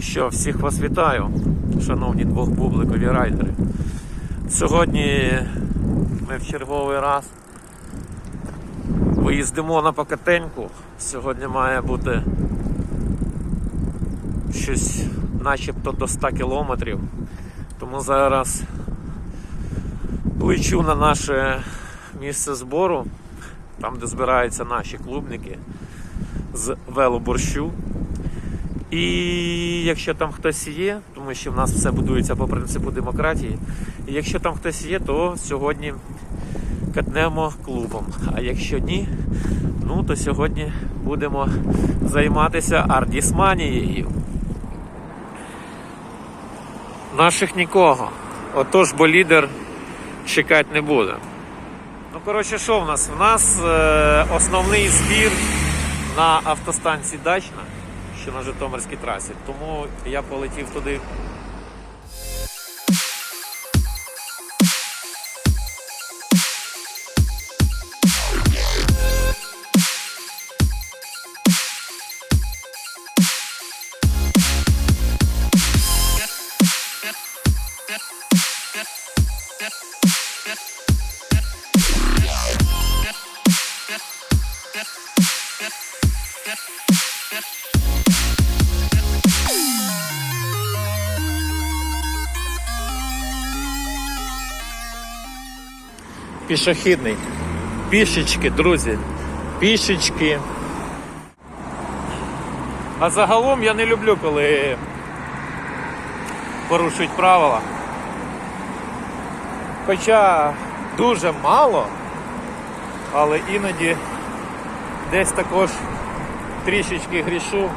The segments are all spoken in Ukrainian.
Що, всіх вас вітаю, шановні двохбубликові райдери. Сьогодні ми в черговий раз виїздимо на Покатеньку. Сьогодні має бути щось начебто до 100 кілометрів. Тому зараз лечу на наше місце збору, там де збираються наші клубники з велоборщу. І якщо там хтось є, тому що в нас все будується по принципу демократії, і якщо там хтось є, то сьогодні катнемо клубом. А якщо ні, ну то сьогодні будемо займатися ардісманією. Наших нікого. Отож, бо лідер чекати не буде. Ну, коротше, що в нас? У нас е, основний збір на автостанції Дачна, що на Житомирській трасі. Тому я полетів туди. Пішохідний. Пішечки, друзі. Пішечки. А загалом я не люблю, коли порушують правила. Хоча дуже мало, але іноді десь також трішечки грішу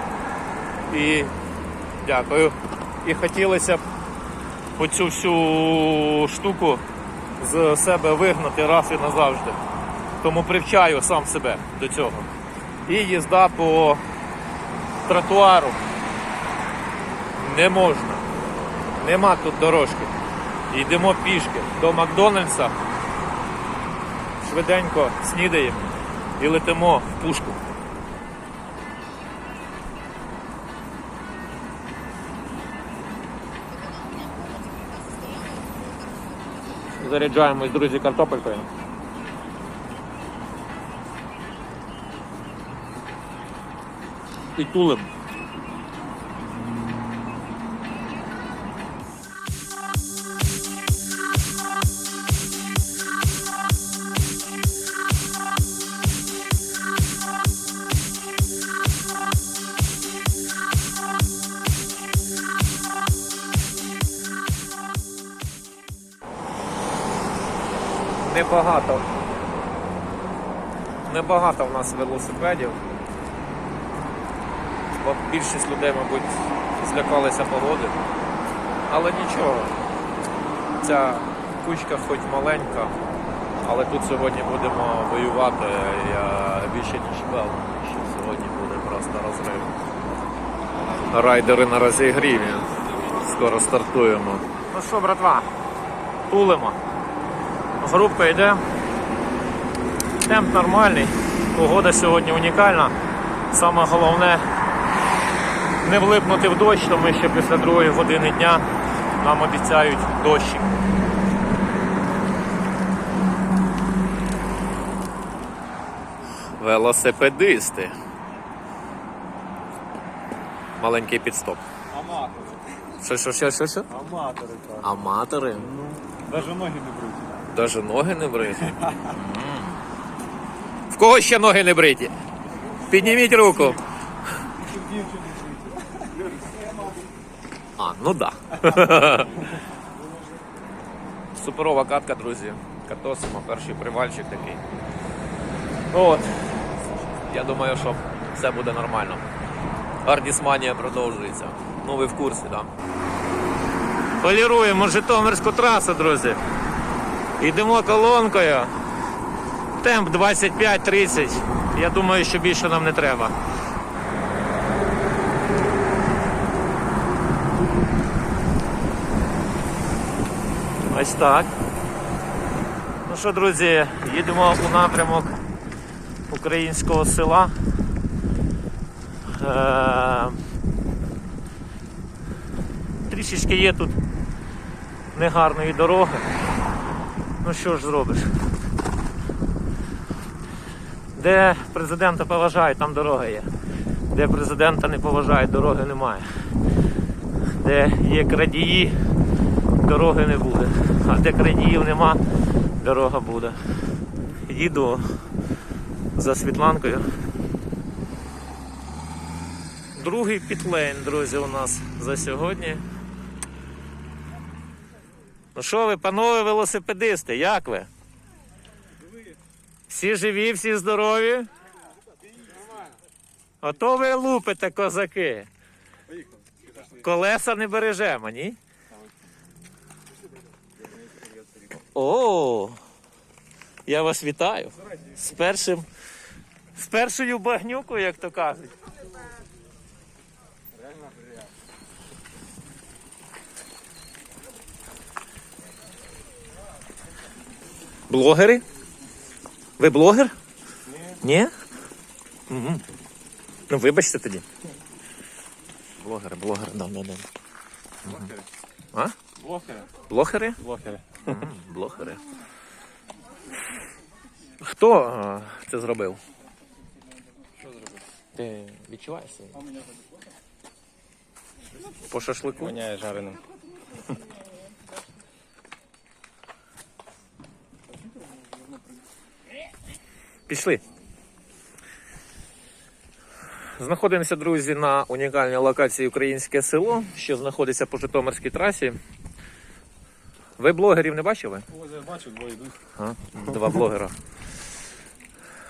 і дякую. І хотілося б оцю всю штуку з себе вигнати раз і назавжди. Тому привчаю сам себе до цього. І їзда по тротуару не можна. Нема тут дорожки. Йдемо пішки до Макдональдса, швиденько снідаємо і летимо в пушку. Заряджаємось, друзі, картопелькою. І тулим. Небагато. Небагато в нас велосипедів. Бо більшість людей, мабуть, злякалися погоди. Але нічого. Ця кучка хоч маленька, але тут сьогодні будемо воювати. Я більше ніж певний, що сьогодні буде просто розрив. Райдери на розігріві. Скоро стартуємо. Ну що, братва, тулимо. Групка йде. Темп нормальний. Погода сьогодні унікальна. Саме головне не влипнути в дощ, тому що після другої години дня нам обіцяють дощик. Велосипедисти. Маленький підстоп. Аматори. Що, що, що, що, що? Аматори так. Аматори. Навіть ноги не. Даже ноги не бриті. В кого ще ноги не бриті? Підніміть руку. А, ну да. Суперова катка, друзі. Катосимо, перший привальчик такий. От. Я думаю, що все буде нормально. Ардісманія продовжується. Ну ви в курсі, так? Да? Поліруємо Житомирську трасу, друзі. Йдемо колонкою. Темп 25-30. Я думаю, що більше нам не треба. Ось так. Ну що, друзі, їдемо у напрямок українського села. Е, трішечки є тут негарної дороги. Ну що ж зробиш? Де президента поважають, там дорога є. Де президента не поважають, дороги немає. Де є крадії, дороги не буде. А де крадіїв нема, дорога буде. Їду за Світланкою. Другий підлейн, друзі, у нас за сьогодні. Що ви, панове велосипедисти, як ви? Всі живі, всі здорові? Ото ви лупите, козаки. Колеса не бережемо, ні? О, я вас вітаю. З першим. З першою багнюкою, як то кажуть. Блогери? Ви блогер? Ні. Ні? Угу. Ну, вибачте тоді. Блогери, блогери, да, да, да. Блохери. А? Блогери? Блохери. Мгм, Блогери. Хто а, це зробив? Що зробити? Ти відчуваєш? це? По шашлику? Воняє жареним. Пішли. Знаходимося, друзі, на унікальній локації Українське село, що знаходиться по Житомирській трасі. Ви блогерів не бачили? Ось я бачу, двоє йдуть. А, два блогера.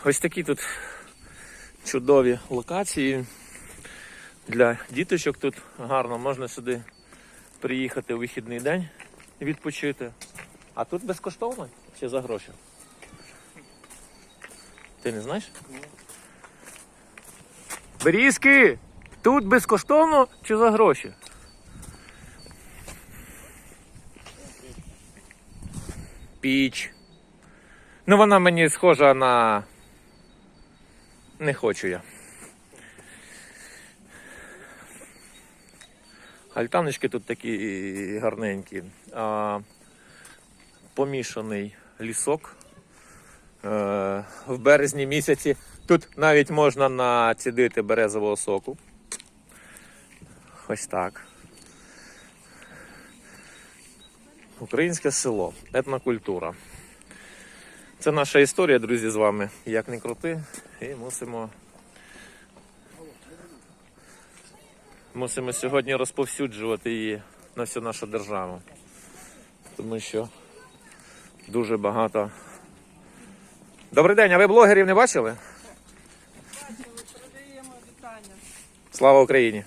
Ось такі тут чудові локації. Для діточок тут гарно можна сюди приїхати у вихідний день відпочити. А тут безкоштовно чи за гроші? Ти не знаєш? Берізки! Тут безкоштовно чи за гроші? Піч. Ну, вона мені схожа на. Не хочу я. Альтаночки тут такі гарненькі. А, помішаний лісок. Е, в березні місяці тут навіть можна націдити березового соку. Ось так. Українське село, етнокультура. Це наша історія, друзі, з вами. Як не крути, і мусимо. Мусимо сьогодні розповсюджувати її на всю нашу державу. Тому що дуже багато. Добрий день, а ви блогерів не бачили? Бачили, Передаємо вітання. Слава Україні!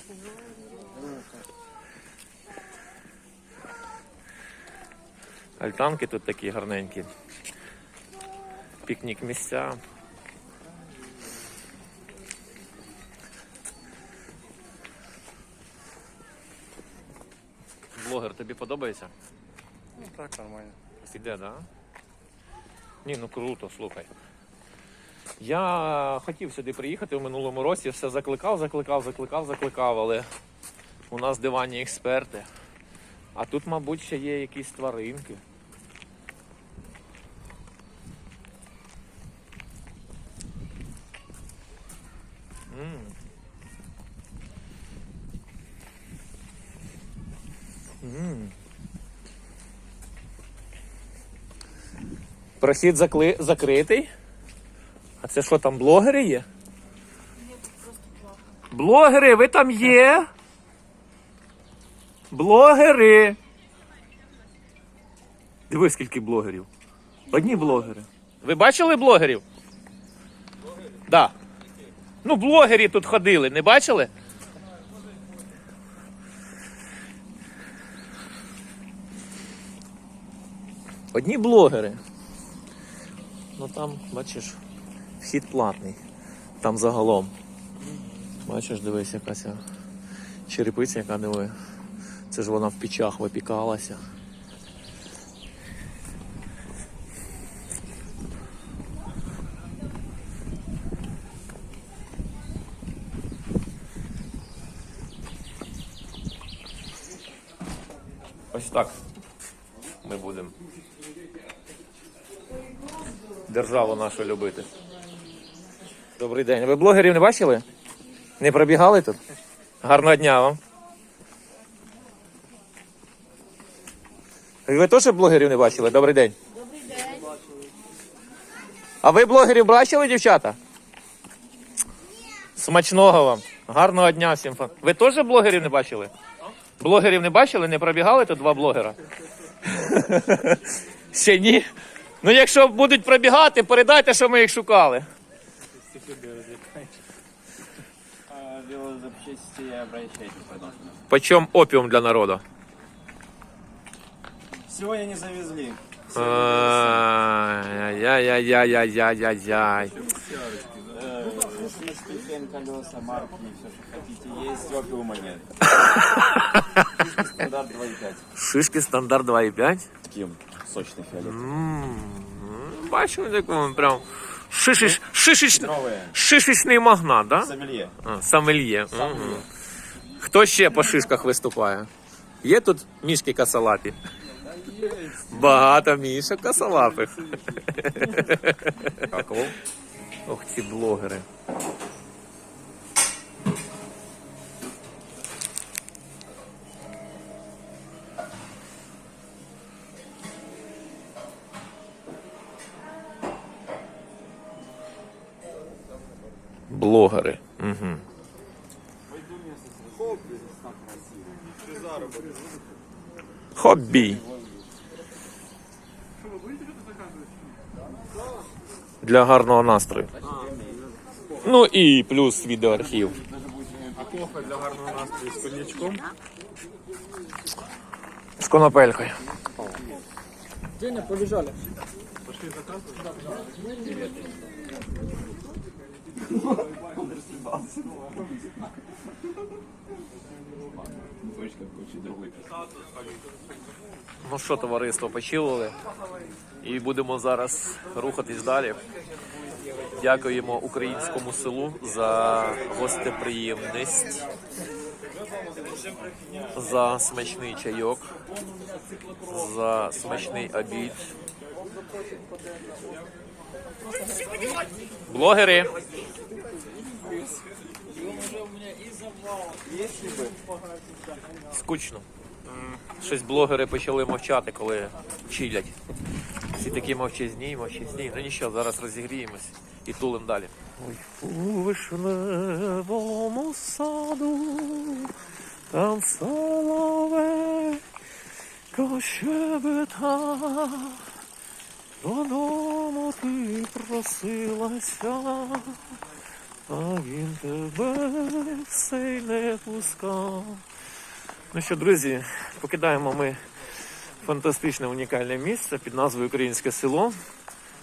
Альтанки тут такі гарненькі. Пікнік місця. Блогер тобі подобається? Ну так, нормально. Іде, да? Ні, ну круто, слухай. Я хотів сюди приїхати в минулому році, все закликав, закликав, закликав, закликав, але у нас диванні експерти. А тут, мабуть, ще є якісь тваринки. Прохід закли... закритий. А це що там, блогери є? Блогери, ви там є? Блогери. Диви, скільки блогерів. Одні блогери. Ви бачили блогерів? Так. Да. Ну, блогери тут ходили, не бачили? Одні блогери. Ну там, бачиш, вхід платний. Там загалом. Бачиш, дивись, якась черепиця, яка диви. Це ж вона в пічах випікалася. Ось так ми будемо державу нашу любити. Добрий день. Ви блогерів не бачили? Не пробігали тут? Гарного дня вам. Ви теж блогерів не бачили? Добрий день. Добрий день. А ви блогерів бачили, дівчата? Смачного вам. Гарного дня всім. Ви теж блогерів не бачили? Блогерів не бачили? Не пробігали тут два блогера? Ще ні. Ну, якщо будуть пробігати, передайте, що ми їх шукали. Почем опіум для народу? Сегодня не завезли. Ай-яй-яй-яй-яй-яй-яй. Ступень, колеса, марки, все, что хотите. Есть опиума нет. Стандарт 2,5. Шишки стандарт 2,5. Ким? Сочный фиолет. Бачу, такому прям шишиш, шишиш, Новые. шишечний магнат, да? Сомелье. А, Сомельє. Мгм. Хто ще по шишках виступає? Є тут мішки косолапі? Багато мішок косолапих. Ох, ці блогери. Блогери. Угу. Хобі. Для гарного настрою. Ну і плюс відеоархів. Кофе для гарного настрою з коньячком. З конопелькою. Ну що, товариство, почилили. І будемо зараз рухатись далі. Дякуємо українському селу за гостеприємність, за смачний чайок, за смачний обід. Блогери. Скучно. Щось блогери почали мовчати, коли чилять. Всі такі мовчазні, мовчазні. Ну нічого, зараз розігріємось і тулим далі. Ой, у вишневому саду, там соловей щебета, додому ти просилася, а він тебе все й не пускав. Ну що, друзі, покидаємо ми фантастичне унікальне місце під назвою Українське село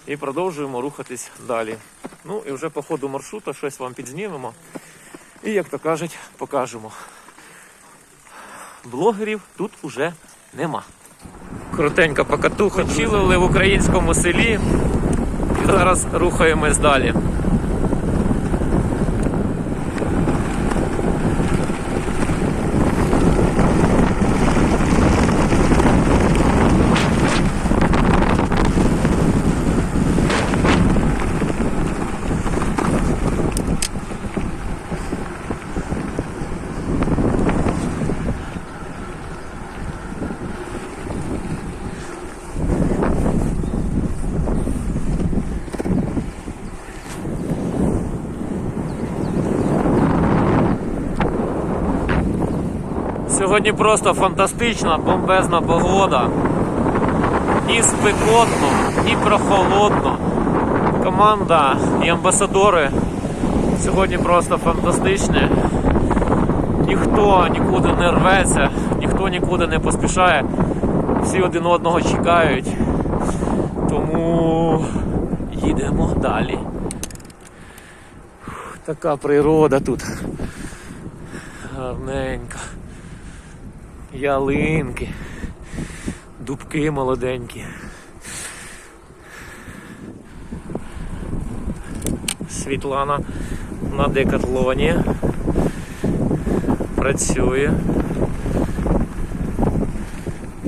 і продовжуємо рухатись далі. Ну і вже по ходу маршрута щось вам підзнімемо. І, як то кажуть, покажемо. Блогерів тут уже нема. Крутенька покатуха. Чилили в українському селі. І зараз рухаємось далі. Сьогодні просто фантастична бомбезна погода. Ні спекотно, ні прохолодно. Команда і амбасадори сьогодні просто фантастичні. Ніхто нікуди не рветься, ніхто нікуди не поспішає. Всі один одного чекають. Тому їдемо далі. Така природа тут. Гарненька. Ялинки, дубки молоденькі. Світлана на декатлоні. Працює.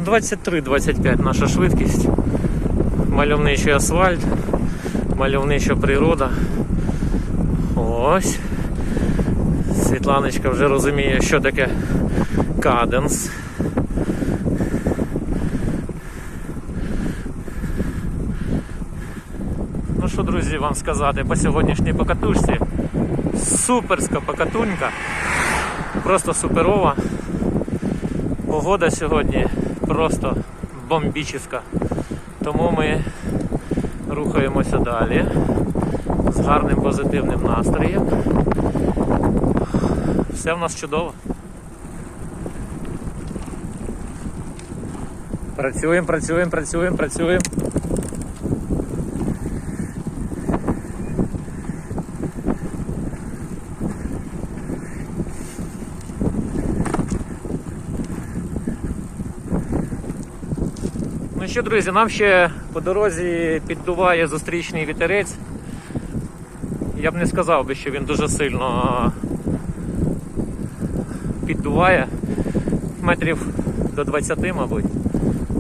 23-25 наша швидкість. Мальовничий асфальт, мальовнича природа. Ось. Світланочка вже розуміє, що таке каденс. Ну що, друзі, вам сказати по сьогоднішній покатушці. Суперська покатунька. Просто суперова. Погода сьогодні просто бомбічна. Тому ми рухаємося далі з гарним позитивним настроєм. Все в нас чудово. Працюємо, працюємо, працюємо, працюємо. Ну що, друзі, нам ще по дорозі піддуває зустрічний вітерець. Я б не сказав би, що він дуже сильно піддуває метрів до 20, мабуть.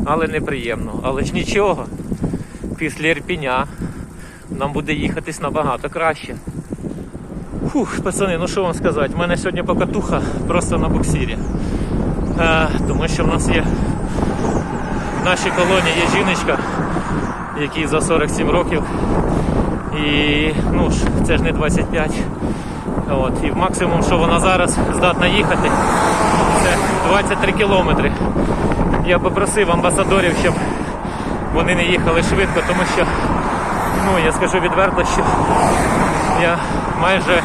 Але неприємно. Але ж нічого. Після Ірпіня нам буде їхатись набагато краще. Фух, пацани, ну що вам сказати, в мене сьогодні покатуха просто на буксирі. Е, тому що в нас є в нашій колонії є жіночка, якій за 47 років. І ну ж, це ж не 25. От, і максимум, що вона зараз здатна їхати, це 23 кілометри. Я попросив амбасадорів, щоб вони не їхали швидко, тому що, ну я скажу відверто, що я майже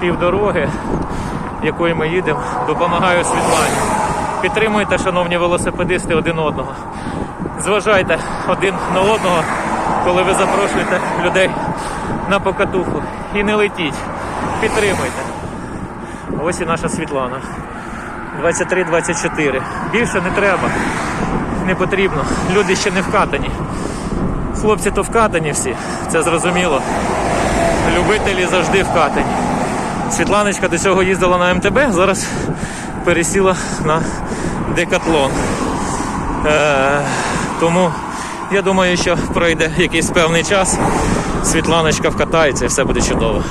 півдороги, якою ми їдемо, допомагаю Світлані. Підтримуйте, шановні велосипедисти, один одного. Зважайте один на одного, коли ви запрошуєте людей на покатуху. І не летіть. Підтримуйте. Ось і наша Світлана. 23-24. Більше не треба. Не потрібно. Люди ще не вкатані. Хлопці то вкатані всі, це зрозуміло. Любителі завжди вкатані. Світланочка до цього їздила на МТБ, зараз пересіла на декатлон. Е, тому я думаю, що пройде якийсь певний час, Світланочка вкатається і все буде чудово.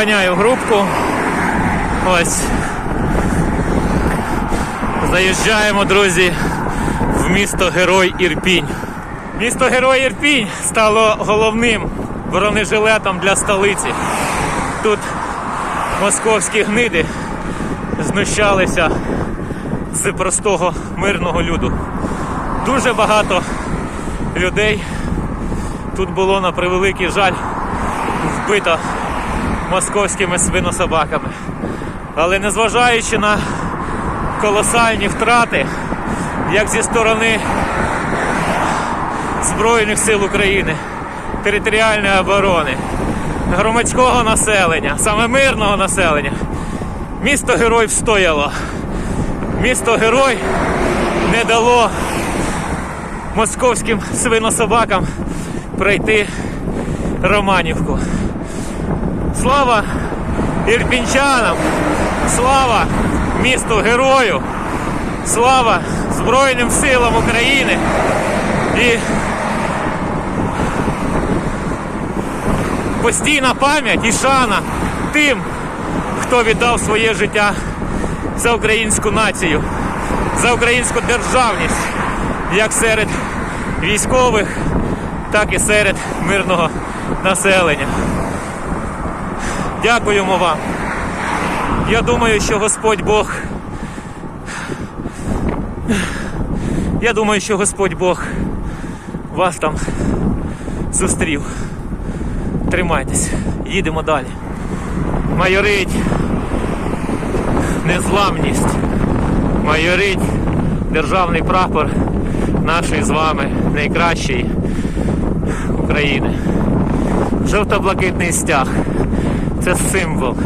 Доганяю групку. Ось. Заїжджаємо, друзі, в місто Герой Ірпінь. Місто Герой Ірпінь стало головним бронежилетом для столиці. Тут московські гниди знущалися з простого мирного люду. Дуже багато людей тут було на превеликий жаль вбито московськими свинособаками. Але незважаючи на колосальні втрати, як зі сторони Збройних сил України, територіальної оборони, громадського населення, саме мирного населення, місто герой встояло. Місто герой не дало московським свинособакам пройти Романівку. Слава ірпінчанам! Слава місту герою! Слава Збройним силам України! І постійна пам'ять і шана тим, хто віддав своє життя за українську націю, за українську державність, як серед військових, так і серед мирного населення. Дякуємо вам. Я думаю, що Господь Бог. Я думаю, що Господь Бог вас там зустрів. Тримайтесь, їдемо далі. Майорить незламність. Майорить державний прапор нашої з вами найкращої України. Жовто-блакитний стяг. Це символ.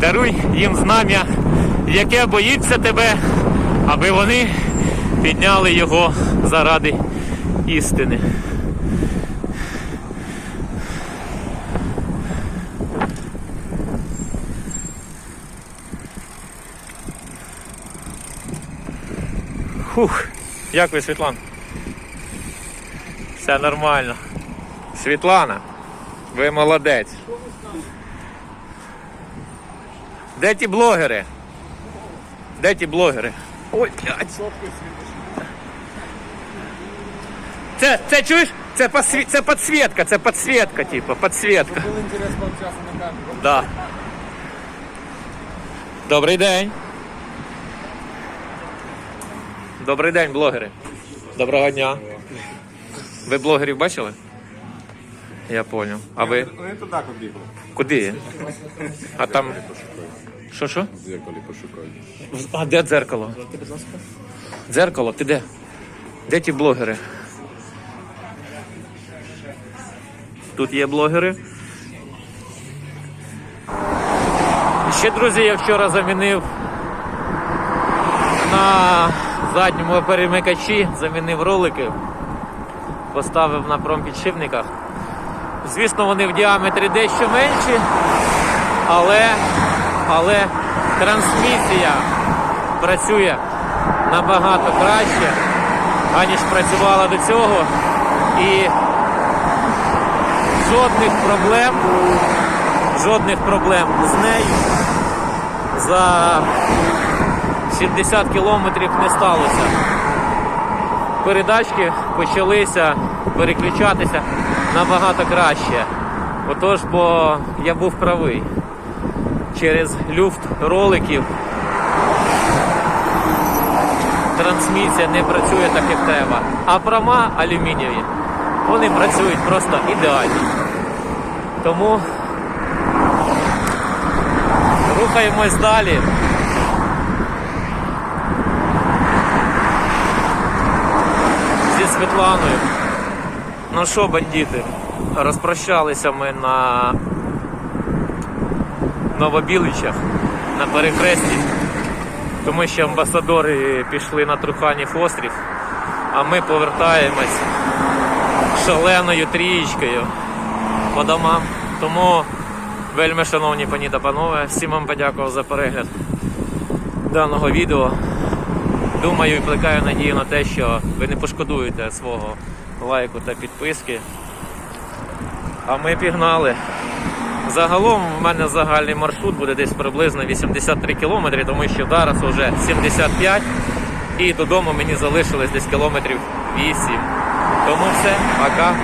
Даруй їм знам'я, яке боїться тебе, аби вони підняли його заради істини. Хух, як ви, Світлана? Все нормально. Світлана, ви молодець. Де ті блогери? Де ті блогери? Ой, блядь. Це, це чуєш? Це, посві... це підсвітка, це підсвітка, типу, підсвітка. Було інтересно пообщатися на камеру. Да. Добрий день. Добрий день, блогери. Доброго дня. Ви блогерів бачили? Я понял. А ви Вони туди побігли. куди? А там. Що що? В зеркалі пошукають. А де дзеркало? Дзеркало, ти де? Де ті блогери? Тут є блогери. Ще, друзі, я вчора замінив на задньому перемикачі, замінив ролики, поставив на промпідшипниках. Звісно, вони в діаметрі дещо менші, але, але трансмісія працює набагато краще, аніж працювала до цього. І жодних проблем, жодних проблем з нею за 70 кілометрів не сталося. Передачки почалися переключатися набагато краще. Отож, бо я був правий. Через люфт роликів трансмісія не працює так, як треба. А прома алюмінієві, вони працюють просто ідеально. Тому рухаємось далі. Зі Світланою. Ну що, бандити, розпрощалися ми на Новобіличах на перехресті, тому що амбасадори пішли на Труханів острів, а ми повертаємось шаленою трієчкою по домам. Тому, вельми шановні пані та панове, всім вам подякував за перегляд даного відео. Думаю і плекаю надію на те, що ви не пошкодуєте свого лайку та підписки. А ми пігнали. Загалом в мене загальний маршрут буде десь приблизно 83 кілометри, тому що зараз вже 75 і додому мені залишилось десь кілометрів 8. Тому все, пока.